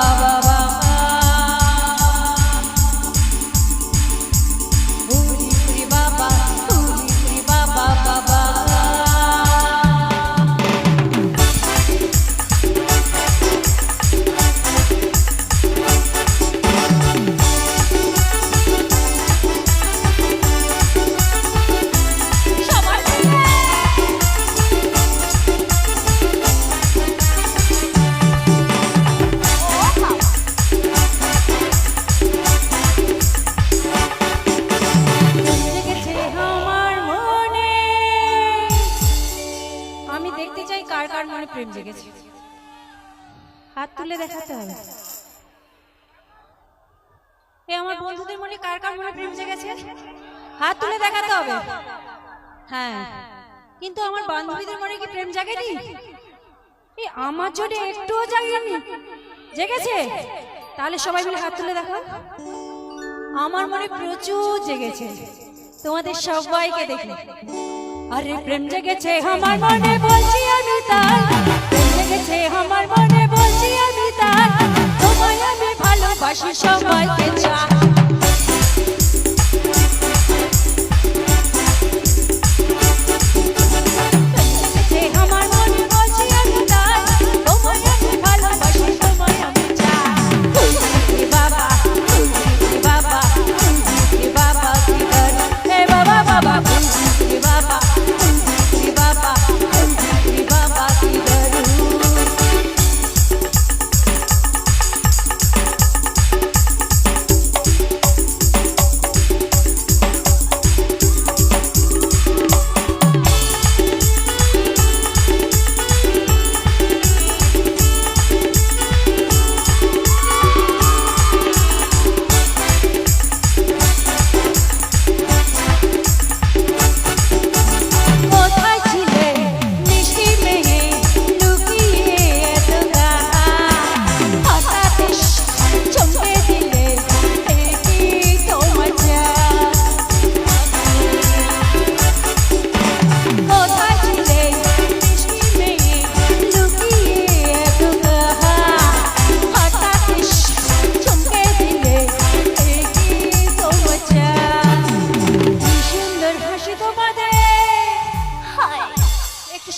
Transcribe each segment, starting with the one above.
বাবা কার মনে প্রেম জেগেছে। হাত তুলে দেখাতে হবে। এ, আমার বন্ধুদের মনে কার কার মনে প্রেম জেগেছে? হাত তুলে দেখাতে হবে। হ্যাঁ কিন্তু আমার বান্ধবীদের মনে কি প্রেম জাগেনি? এই আমার জন্য একটুও জাগেনি, জেগেছে? তাহলে সবাই মিলে হাত তুলে দেখো। আমার মনে প্রচুর জেগেছে। তোমাদের সবাইকে দেখে। আরে প্রেম জেগেছে। আমার মনে বলছি ভালোবাসি সবাইকে চাই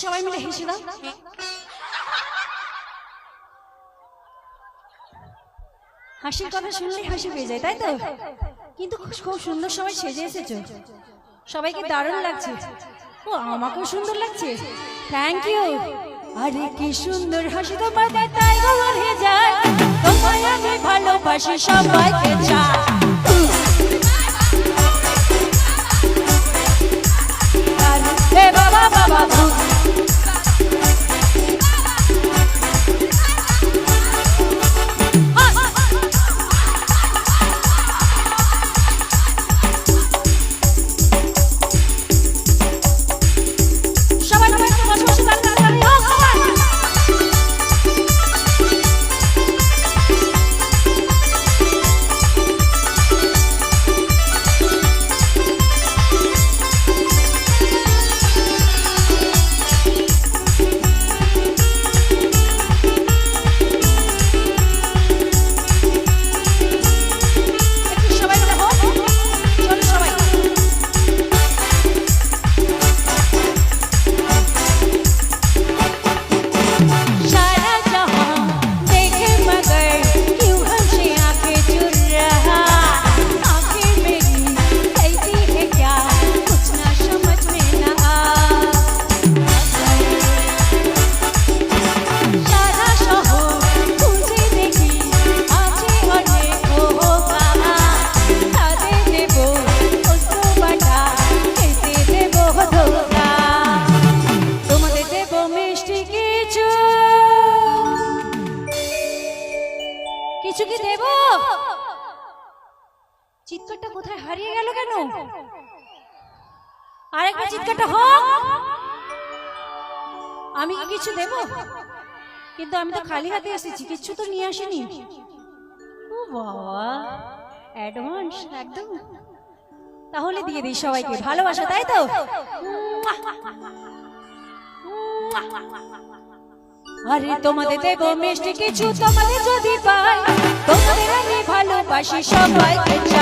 সবাই মিলে হেসে দাও। হাসির কথা শুনলেই হাসি পেয়ে যায়, তাই তো? কিন্তু খুব সুন্দর সবাই সেজে এসেছ। সবাইকে দারুণ লাগছে। ও, আমাকেও সুন্দর লাগছে। থ্যাংক ইউ আরে কি সুন্দর হাসি তোমাদের তাই গো হয়ে যায়। তোমায় আমি ভালোবাসি, সবাইকে চাই। বাবা বাবা। কিছু কি দেব চিৎকারটা কোথায় হারিয়ে গেল কেন আরেকবার চিৎকারটা হোক আমি কি কিছু দেব কিন্তু আমি তো খালি হাতে এসেছি কিছু তো নিয়ে আসিনি ও বাবা অ্যাডভান্স একদম তাহলে দিয়ে দিই সবাইকে ভালোবাসা তাই তো আরে তোমাদের দেবো মিষ্টি কিছু তোমাদের যদি পাই। তোমাদের আমি ভালোবাসি সবাইকে চাই।